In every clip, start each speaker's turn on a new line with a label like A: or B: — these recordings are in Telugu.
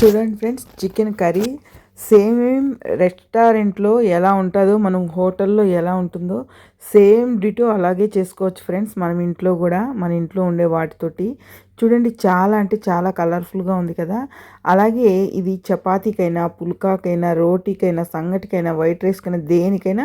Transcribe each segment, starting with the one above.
A: చూడండి ఫ్రెండ్స్ చికెన్ కర్రీ సేమ్ రెస్టారెంట్లో ఎలా ఉంటుందో మనం హోటల్లో ఎలా ఉంటుందో సేమ్ డిటో అలాగే చేసుకోవచ్చు ఫ్రెండ్స్ మనం ఇంట్లో కూడా మన ఇంట్లో ఉండే వాటితోటి. చూడండి చాలా అంటే చాలా కలర్ఫుల్గా ఉంది కదా. అలాగే ఇది చపాతీకైనా పుల్కాకైనా రోటీకైనా సంగటికైనా వైట్ రైస్కైనా దేనికైనా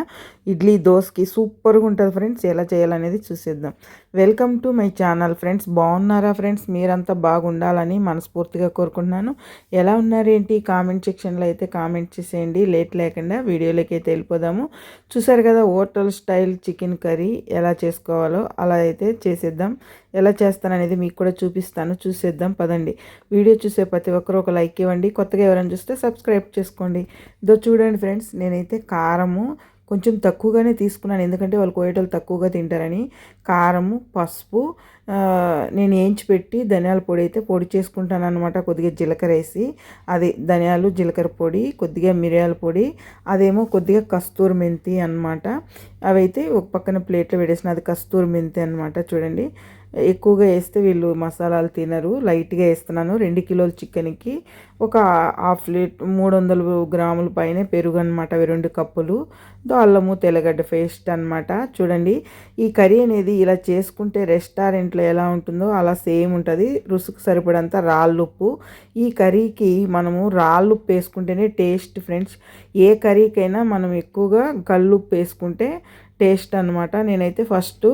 A: ఇడ్లీ దోశకి సూపర్గా ఉంటుంది ఫ్రెండ్స్. ఎలా చేయాలనేది చూసేద్దాం. Welcome to my channel friends. బాగున్నారా ఫ్రెండ్స్? మీరంతా బాగుండాలని మనస్ఫూర్తిగా కోరుకుంటున్నాను. ఎలా ఉన్నారేంటి కామెంట్ సెక్షన్లో అయితే కామెంట్ చేసేయండి. లేట్ లేకుండా వీడియోలోకి అయితే వెళ్ళిపోదాము. చూసారు కదా హోటల్ స్టైల్ చికెన్ కర్రీ ఎలా చేసుకోవాలో అలా అయితే చేసేద్దాం. ఎలా చేస్తాననేది మీకు కూడా చూపిస్తాను. చూసేద్దాం పదండి. వీడియో చూసే ప్రతి ఒక్కరు ఒక లైక్ ఇవ్వండి. కొత్తగా ఎవరైనా చూస్తే సబ్స్క్రైబ్ చేసుకోండి. ఇదో చూడండి ఫ్రెండ్స్ నేనైతే కారము కొంచెం తక్కువగానే తీసుకున్నాను. ఎందుకంటే వాళ్ళు కోయటలు తక్కువగా తింటారని. కారము పసుపు నేను వేయించి పెట్టి ధనియాల పొడి అయితే పొడి చేసుకుంటాను అనమాట కొద్దిగా జీలకర్ర వేసి అది ధనియాలు జీలకర్ర పొడి కొద్దిగా మిరియాల పొడి అదేమో కొద్దిగా కస్తూరి మెంతి అనమాట అవైతే ఒక పక్కన ప్లేట్లో పెట్టేసిన అది కస్తూరి మెంతి అనమాట చూడండి ఎక్కువగా వేస్తే వీళ్ళు మసాలాలు తినరు. లైట్గా వేస్తున్నాను. రెండు కిలోల చికెన్కి ఒక హాఫ్ లీట్ మూడు వందల గ్రాముల పైన పెరుగు అనమాట అవి రెండు కప్పులు. అల్లము తెల్లగడ్డ పేస్ట్ అనమాట చూడండి ఈ కర్రీ అనేది ఇలా చేసుకుంటే రెస్టారెంట్లో ఎలా ఉంటుందో అలా సేమ్ ఉంటుంది. రుసుకు సరిపడంత రాళ్ళుప్పు ఈ కర్రీకి మనము రాళ్ళుప్పు వేసుకుంటేనే టేస్ట్ ఫ్రెండ్స్. ఏ కర్రీకైనా మనం ఎక్కువగా కల్లుప్పు వేసుకుంటే టేస్ట్ అనమాట నేనైతే ఫస్ట్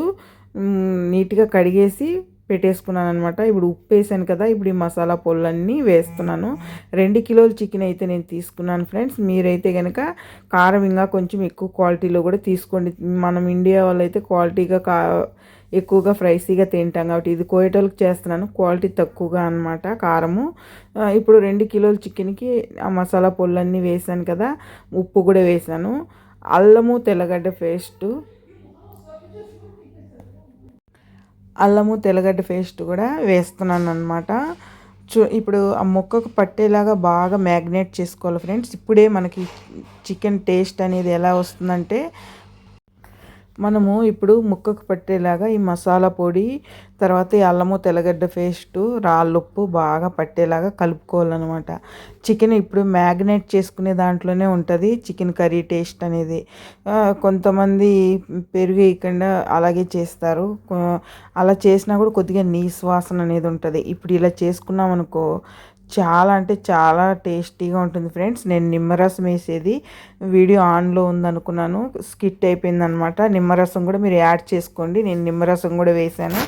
A: నీట్గా కడిగేసి పెట్టేసుకున్నాను అనమాట ఇప్పుడు ఉప్పు వేసాను కదా ఇప్పుడు ఈ మసాలా పొల్లన్నీ వేస్తున్నాను. రెండు కిలోల చికెన్ అయితే నేను తీసుకున్నాను ఫ్రెండ్స్. మీరైతే కనుక కారం ఇంకా కొంచెం ఎక్కువ క్వాలిటీలో కూడా తీసుకోండి. మనం ఇండియా వాళ్ళు అయితే క్వాలిటీగా కా ఎక్కువగా ఫ్రైసీగా తింటాం కాబట్టి ఇది కోయటోళ్ళకి చేస్తున్నాను. క్వాలిటీ తక్కువగా అనమాట కారము. ఇప్పుడు రెండు కిలోల చికెన్కి ఆ మసాలా పొల్లన్నీ వేసాను కదా ఉప్పు కూడా వేసాను. అల్లము తెల్లగడ్డ పేస్టు అల్లము తెల్లగడ్డ పేస్ట్ కూడా వేస్తున్నాను అనమాట చూ ఇప్పుడు ఆ ముక్కకు పట్టేలాగా బాగా మ్యాగ్నేట్ చేసుకోవాలి ఫ్రెండ్స్ ఇప్పుడే మనకి చికెన్ టేస్ట్ అనేది ఎలా వస్తుందంటే మనము ఇప్పుడు ముక్కకు పట్టేలాగా ఈ మసాలా పొడి తర్వాత ఈ అల్లము తెల్లగడ్డ పేస్టు రాళ్ళుప్పు బాగా పట్టేలాగా కలుపుకోవాలన్నమాట. చికెన్ ఇప్పుడు మ్యాగ్నేట్ చేసుకునే దాంట్లోనే ఉంటుంది చికెన్ కర్రీ టేస్ట్ అనేది. కొంతమంది పెరుగు వేయకుండా అలాగే చేస్తారు. అలా చేసినా కూడా కొద్దిగా నీశ్వాసన అనేది ఉంటుంది. ఇప్పుడు ఇలా చేసుకున్నాం అనుకో చాలా అంటే చాలా టేస్టీగా ఉంటుంది ఫ్రెండ్స్. నేను నిమ్మరసం వేసేది వీడియో ఆన్లో ఉందనుకున్నాను. స్కిట్ అయిపోయిందనమాట. నిమ్మరసం కూడా మీరు యాడ్ చేసుకోండి. నేను నిమ్మరసం కూడా వేసాను.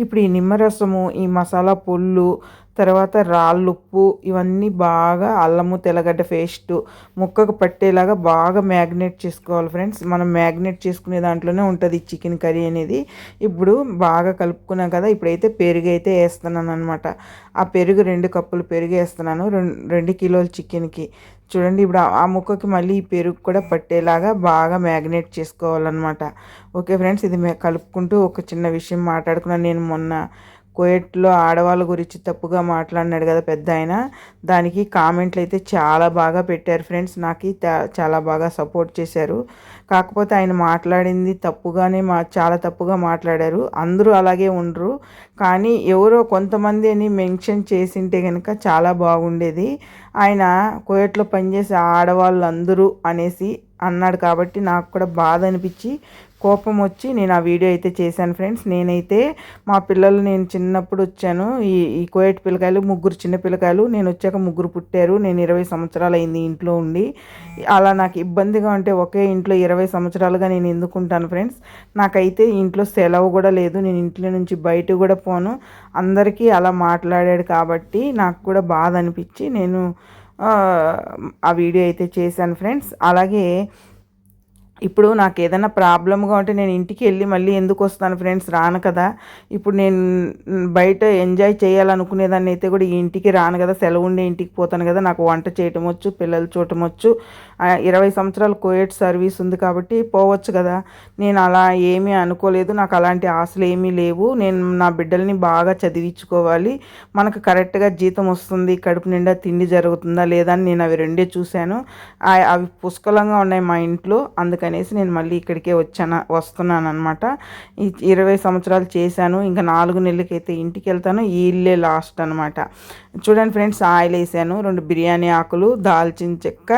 A: ఇప్పుడు ఈ నిమ్మరసము ఈ మసాలా పొల్లు తర్వాత రాళ్ళుప్పు ఇవన్నీ బాగా అల్లము తెల్లగడ్డ పేస్ట్ ముక్కకు పట్టేలాగా బాగా మ్యాగ్నేట్ చేసుకోవాలి ఫ్రెండ్స్. మనం మ్యాగ్నేట్ చేసుకునే దాంట్లోనే ఉంటుంది చికెన్ కర్రీ అనేది. ఇప్పుడు బాగా కలుపుకున్నాం కదా ఇప్పుడైతే పెరుగు అయితే వేస్తున్నాను అనమాట ఆ పెరుగు రెండు కప్పులు పెరుగు వేస్తున్నాను రెండు కిలోల చికెన్కి. చూడండి ఇప్పుడు ఆ ముక్కకి మళ్ళీ ఈ పెరుగు కూడా పట్టేలాగా బాగా మ్యాగ్నేట్ చేసుకోవాలన్నమాట. ఓకే ఫ్రెండ్స్ ఇది కలుపుకుంటూ ఒక చిన్న విషయం మాట్లాడుకున్నాను నేను మొన్న. కోయట్లో ఆడవాళ్ళ గురించి తప్పుగా మాట్లాడినాడు కదా పెద్ద ఆయన. దానికి కామెంట్లు అయితే చాలా బాగా పెట్టారు ఫ్రెండ్స్. నాకు చాలా బాగా సపోర్ట్ చేశారు. కాకపోతే ఆయన మాట్లాడింది తప్పుగానే మా చాలా తప్పుగా మాట్లాడారు. అందరూ అలాగే ఉండరు. కానీ ఎవరో కొంతమంది అని మెన్షన్ చేసింటే కనుక చాలా బాగుండేది. ఆయన కోయట్లో పనిచేసే ఆడవాళ్ళు అందరూ అనేసి అన్నాడు కాబట్టి నాకు కూడా బాధ అనిపించి కోపం వచ్చి నేను ఆ వీడియో అయితే చేశాను ఫ్రెండ్స్. నేనైతే మా పిల్లలు నేను చిన్నప్పుడు వచ్చాను. ఈ ఈ కోయట్ పిల్లకాయలు ముగ్గురు చిన్న పిల్లకాయలు నేను వచ్చాక ముగ్గురు పుట్టారు. నేను ఇరవై సంవత్సరాలు అయింది ఇంట్లో ఉండి. అలా నాకు ఇబ్బందిగా ఉంటే ఒకే ఇంట్లో ఇరవై సంవత్సరాలుగా నేను ఎందుకుంటాను ఫ్రెండ్స్? నాకైతే ఇంట్లో సెలవు కూడా లేదు. నేను ఇంట్లో నుంచి బయట కూడా పోను. అందరికీ అలా మాట్లాడాడు కాబట్టి నాకు కూడా బాధ అనిపించి నేను ఆ వీడియో అయితే చేశాను ఫ్రెండ్స్. అలాగే ఇప్పుడు నాకు ఏదైనా ప్రాబ్లమ్గా ఉంటే నేను ఇంటికి వెళ్ళి మళ్ళీ ఎందుకు వస్తాను ఫ్రెండ్స్ రాను కదా. ఇప్పుడు నేను బయట ఎంజాయ్ చేయాలనుకునేదాన్ని అయితే కూడా ఇంటికి రాను కదా. సెలవు ఉండే ఇంటికి పోతాను కదా. నాకు వంట చేయటం వచ్చు పిల్లలు చూడటం వచ్చు. ఇరవై సంవత్సరాలు కోయట్ సర్వీస్ ఉంది కాబట్టి పోవచ్చు కదా. నేను అలా ఏమీ అనుకోలేదు. నాకు అలాంటి ఆశలు ఏమీ లేవు. నేను నా బిడ్డల్ని బాగా చదివించుకోవాలి. మనకు కరెక్ట్గా జీతం వస్తుంది. కడుపు నిండా తిండి జరుగుతుందా లేదా అని నేను అవి రెండే చూశాను. అవి పుష్కలంగా ఉన్నాయి మా ఇంట్లో. అందుకని అనేసి నేను మళ్ళీ ఇక్కడికే వచ్చాను వస్తున్నాను అనమాట ఇరవై సంవత్సరాలు చేశాను ఇంకా నాలుగు నెలలకైతే ఇంటికి వెళ్తాను ఈ ఇల్లే లాస్ట్ అనమాట చూడండి ఫ్రెండ్స్ ఆయిల్ వేసాను రెండు బిర్యానీ ఆకులు దాల్చిన చెక్క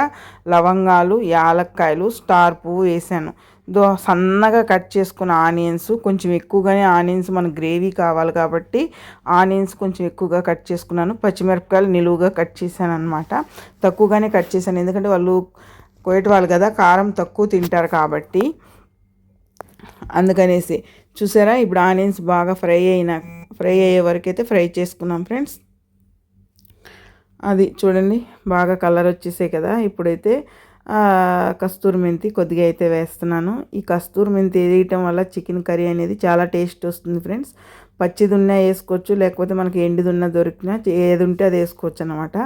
A: లవంగాలు యాలక్కాయలు స్టార్ పువ్వు వేసాను. దో సన్నగా కట్ చేసుకున్న ఆనియన్స్ కొంచెం ఎక్కువగానే ఆనియన్స్ మన గ్రేవీ కావాలి కాబట్టి ఆనియన్స్ కొంచెం ఎక్కువగా కట్ చేసుకున్నాను. పచ్చిమిరపకాయలు నిలువుగా కట్ చేశాను అనమాట తక్కువగానే కట్ చేశాను ఎందుకంటే వాళ్ళు కోయట వాళ్ళు కదా కారం తక్కువ తింటారు కాబట్టి. అందుకనేసి చూసారా ఇప్పుడు ఆనియన్స్ బాగా ఫ్రై అయిన ఫ్రై అయ్యే వరకు అయితే ఫ్రై చేసుకున్నాం ఫ్రెండ్స్. అది చూడండి బాగా కలర్ వచ్చేసాయి కదా. ఇప్పుడైతే కస్తూరి మెంతి కొద్దిగా అయితే వేస్తున్నాను. ఈ కస్తూరి మెంతి వేయటం వల్ల చికెన్ కర్రీ అనేది చాలా టేస్ట్ వస్తుంది ఫ్రెండ్స్. పచ్చిదున్న వేసుకోవచ్చు లేకపోతే మనకి ఎండిదున్న దొరికినా ఏది ఉంటే అది వేసుకోవచ్చు అనమాట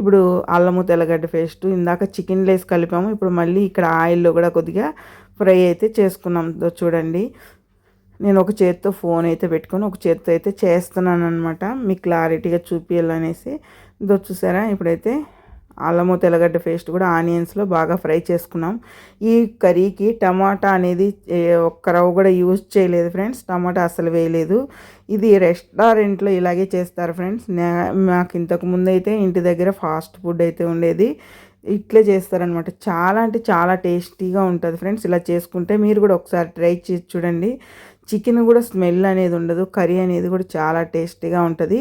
A: ఇప్పుడు అల్లము తెల్లగడ్డ పేస్ట్ ఇందాక చికెన్ లేస్ కలిపాము ఇప్పుడు మళ్ళీ ఇక్కడ ఆయిల్లో కూడా కొద్దిగా ఫ్రై అయితే చేసుకున్నాం. చూడండి. నేను ఒక చేత్తో ఫోన్ అయితే పెట్టుకొని ఒక చేత్తో అయితే చేస్తున్నాను అనమాట మీకు క్లారిటీగా చూపించాలనేసి ఇదో చూసారా? ఇప్పుడైతే అల్లము తెల్లగడ్డ పేస్ట్ కూడా ఆనియన్స్లో బాగా ఫ్రై చేసుకున్నాం. ఈ కర్రీకి టమాటా అనేది ఒక్క రవ్వ కూడా యూజ్ చేయలేదు ఫ్రెండ్స్. టమాటా అసలు వేయలేదు. ఇది రెస్టారెంట్లో ఇలాగే చేస్తారు ఫ్రెండ్స్. మాకు ఇంతకు ముందు అయితే ఇంటి దగ్గర ఫాస్ట్ ఫుడ్ అయితే ఉండేది. ఇట్లే చేస్తారనమాట చాలా అంటే చాలా టేస్టీగా ఉంటుంది ఫ్రెండ్స్ ఇలా చేసుకుంటే. మీరు కూడా ఒకసారి ట్రై చేసి చూడండి. చికెన్ కూడా స్మెల్ అనేది ఉండదు కర్రీ అనేది కూడా చాలా టేస్టీగా ఉంటుంది.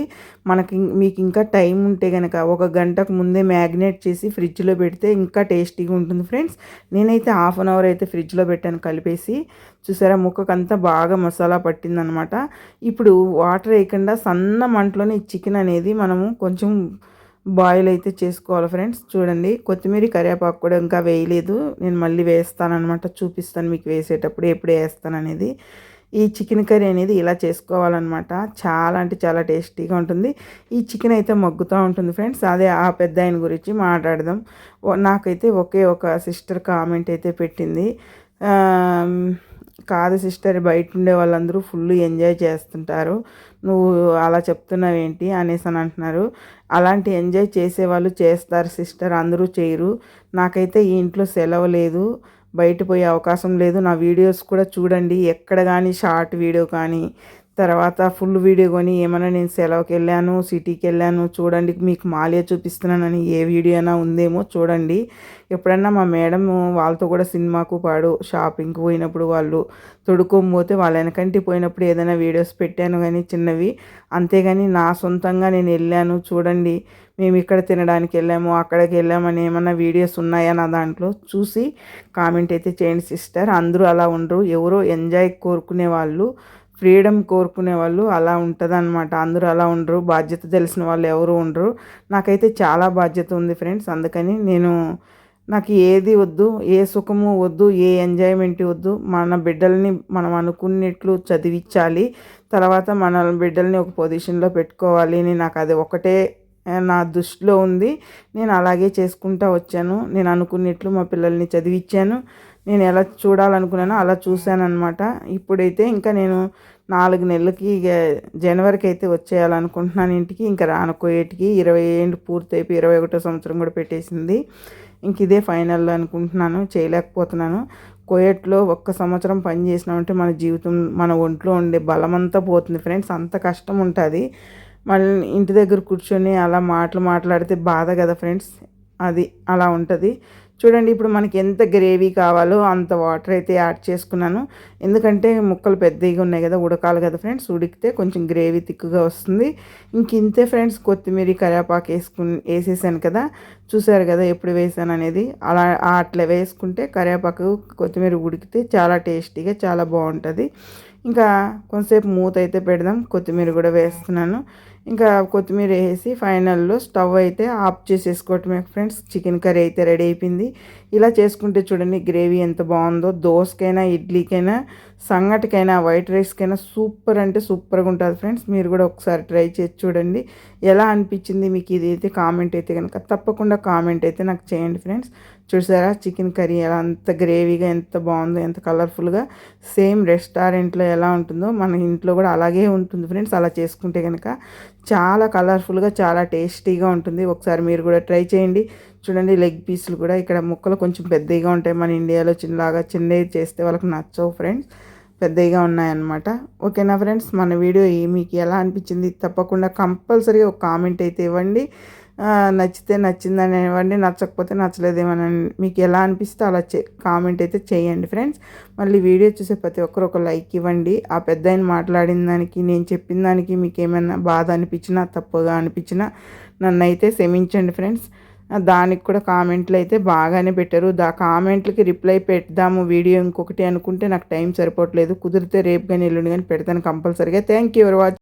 A: మనకి మీకు ఇంకా టైం ఉంటే కనుక ఒక గంటకు ముందే మ్యాగ్నేట్ చేసి ఫ్రిడ్జ్లో పెడితే ఇంకా టేస్టీగా ఉంటుంది ఫ్రెండ్స్. నేనైతే హాఫ్ అన్ అవర్ అయితే ఫ్రిడ్జ్లో పెట్టాను కలిపేసి. చూసారా ముక్కకంతా బాగా మసాలా పట్టిందనమాట. ఇప్పుడు వాటర్ వేయకుండా సన్న మంటలోనే చికెన్ అనేది మనము కొంచెం బాయిల్ అయితే చేసుకోవాలి ఫ్రెండ్స్. చూడండి కొత్తిమీర కరివేపాకు కూడా ఇంకా వేయలేదు. నేను మళ్ళీ వేస్తానమాట చూపిస్తాను మీకు వేసేటప్పుడు ఎప్పుడు వేస్తాను అనేది ఈ చికెన్ కర్రీ అనేది ఇలా చేసుకోవాలన్నమాట. చాలా అంటే చాలా టేస్టీగా ఉంటుంది. ఈ చికెన్ అయితే మగ్గుతూ ఉంటుంది ఫ్రెండ్స్. అదే ఆ పెద్ద ఆయన గురించి మాట్లాడదాం. నాకైతే ఒకే ఒక సిస్టర్ కామెంట్ అయితే పెట్టింది. కాదు సిస్టర్ బయట ఉండే వాళ్ళందరూ ఫుల్ ఎంజాయ్ చేస్తుంటారు. నువ్వు అలా చెప్తున్నావు ఏంటి అనేసి అని అంటున్నారు. అలాంటి ఎంజాయ్ చేసేవాళ్ళు చేస్తారు సిస్టర్ అందరూ చేయరు. నాకైతే ఈ ఇంట్లో సెలవు లేదు. బయట పోయే అవకాశం లేదు. నా వీడియోస్ కూడా చూడండి. ఎక్కడ కానీ షార్ట్ వీడియో కానీ తర్వాత ఫుల్ వీడియో కొని ఏమైనా నేను సెలవుకి వెళ్ళాను సిటీకి వెళ్ళాను చూడండి మీకు మాలియా చూపిస్తున్నానని ఏ వీడియో అయినా ఉందేమో చూడండి. ఎప్పుడన్నా మా మేడం వాళ్ళతో కూడా సినిమాకు పాడు షాపింగ్కి పోయినప్పుడు వాళ్ళు తొడుకోకపోతే వాళ్ళ వెనకంటి పోయినప్పుడు ఏదైనా వీడియోస్ పెట్టాను కానీ చిన్నవి. అంతేగాని నా సొంతంగా నేను వెళ్ళాను చూడండి. మేము ఇక్కడ తినడానికి వెళ్ళాము అక్కడికి వెళ్ళామని ఏమన్నా వీడియోస్ ఉన్నాయా నా దాంట్లో చూసి కామెంట్ అయితే చేయండి సిస్టర్ అందరూ అలా ఉండరు ఎవరో ఎంజాయ్ కోరుకునే వాళ్ళు ఫ్రీడమ్ కోరుకునే వాళ్ళు అలా ఉంటుంది అనమాట అందరూ అలా ఉండరు. బాధ్యత తెలిసిన వాళ్ళు ఎవరు ఉండరు. నాకైతే చాలా బాధ్యత ఉంది ఫ్రెండ్స్. అందుకని నేను నాకు ఏది వద్దు ఏ సుఖము వద్దు ఏ ఎంజాయ్మెంట్ వద్దు మన బిడ్డల్ని మనం అనుకున్నట్లు చదివించాలి. తర్వాత మన బిడ్డల్ని ఒక పొజిషన్లో పెట్టుకోవాలి. అని నాకు అది ఒకటే నా దృష్టిలో ఉంది. నేను అలాగే చేసుకుంటా వచ్చాను. నేను అనుకున్నట్లు మా పిల్లల్ని చదివించాను నేను ఎలా చూడాలనుకున్నానో అలా చూశానమాట ఇప్పుడైతే ఇంకా నేను నాలుగు నెలలకి ఇక జనవరికి అయితే వచ్చేయాలనుకుంటున్నాను ఇంటికి. ఇంకా రానుకోయేటికి ఇరవై ఏళ్ళు పూర్తయిపోయి ఇరవై ఒకటో సంవత్సరం కూడా పెట్టేసింది. ఇంక ఇదే ఫైనల్ అనుకుంటున్నాను చేయలేకపోతున్నాను. కోయట్లో ఒక్క సంవత్సరం పని చేసినామంటే మన జీవితం మన ఒంట్లో ఉండే బలమంతా పోతుంది ఫ్రెండ్స్. అంత కష్టం ఉంటుంది. మళ్ళీ ఇంటి దగ్గర కూర్చొని అలా మాటలు మాట్లాడితే బాధ కదా ఫ్రెండ్స్. అది అలా ఉంటుంది. చూడండి ఇప్పుడు మనకి ఎంత గ్రేవీ కావాలో అంత వాటర్ అయితే యాడ్ చేసుకున్నాను. ఎందుకంటే ముక్కలు పెద్దగా ఉన్నాయి కదా ఉడకాలి కదా ఫ్రెండ్స్ ఉడికితే కొంచెం గ్రేవీ తిక్కుగా వస్తుంది. ఇంక ఇంతే ఫ్రెండ్స్ కొత్తిమీర కరివేపాకు వేసుకుని వేసేసాను కదా చూసారు కదా ఎప్పుడు వేసాను అనేది. అలా అట్లా వేసుకుంటే కరివేపాకు కొత్తిమీర ఉడికితే చాలా టేస్టీగా చాలా బాగుంటుంది. ఇంకా కొంతసేపు మూత అయితే పెడదాం. కొత్తిమీర కూడా వేస్తున్నాను. ఇంకా కొత్తిమీర వేసి ఫైనల్లో స్టవ్ అయితే ఆఫ్ చేసేసుకోవటమే ఫ్రెండ్స్ చికెన్ కర్రీ అయితే రెడీ అయిపోయింది. ఇలా చేసుకుంటే చూడండి గ్రేవీ ఎంత బాగుందో. దోసకైనా ఇడ్లీకైనా సంగటికైనా వైట్ రైస్కైనా సూపర్ అంటే సూపర్గా ఉంటుంది ఫ్రెండ్స్. మీరు కూడా ఒకసారి ట్రై చేసి చూడండి. ఎలా అనిపించింది మీకు ఇది అయితే కామెంట్ అయితే కనుక తప్పకుండా కామెంట్ అయితే నాకు చేయండి ఫ్రెండ్స్. చూసారా చికెన్ కర్రీ ఎలా అంత గ్రేవీగా ఎంత బాగుందో ఎంత కలర్ఫుల్గా. సేమ్ రెస్టారెంట్లో ఎలా ఉంటుందో మన ఇంట్లో కూడా అలాగే ఉంటుంది ఫ్రెండ్స్. అలా చేసుకుంటే కనుక చాలా కలర్ఫుల్గా చాలా టేస్టీగా ఉంటుంది. ఒకసారి మీరు కూడా ట్రై చేయండి. చూడండి లెగ్ పీసులు కూడా ఇక్కడ ముక్కలు కొంచెం పెద్దగా ఉంటాయి. మన ఇండియాలో చిన్నలాగా చిన్నవి చేస్తే వాళ్ళకి నచ్చవు ఫ్రెండ్స్ పెద్దగా ఉన్నాయన్నమాట. ఓకేనా ఫ్రెండ్స్ మన వీడియో మీకు ఎలా అనిపించింది? తప్పకుండా కంపల్సరీగా ఒక కామెంట్ అయితే ఇవ్వండి. నచ్చితే నచ్చిందని ఇవ్వండి నచ్చకపోతే నచ్చలేదేమని మీకు ఎలా అనిపిస్తే అలా చే కామెంట్ అయితే చేయండి ఫ్రెండ్స్. మళ్ళీ వీడియో చూసే ప్రతి ఒక్కరు ఒక లైక్ ఇవ్వండి. ఆ పెద్ద ఆయన మాట్లాడిన దానికి నేను చెప్పిన దానికి మీకు ఏమైనా బాధ అనిపించినా తప్పుగా అనిపించినా నన్ను అయితే క్షమించండి ఫ్రెండ్స్. దానికి కూడా కామెంట్లు అయితే బాగానే పెట్టారు. దా కామెంట్లకి రిప్లై పెడదాము వీడియో ఇంకొకటి అనుకుంటే నాకు టైం సరిపోవట్లేదు. కుదిరితే రేపు కానీ ఎల్లుండి కానీ పెడతాను కంపల్సరీగా. Thank you for watch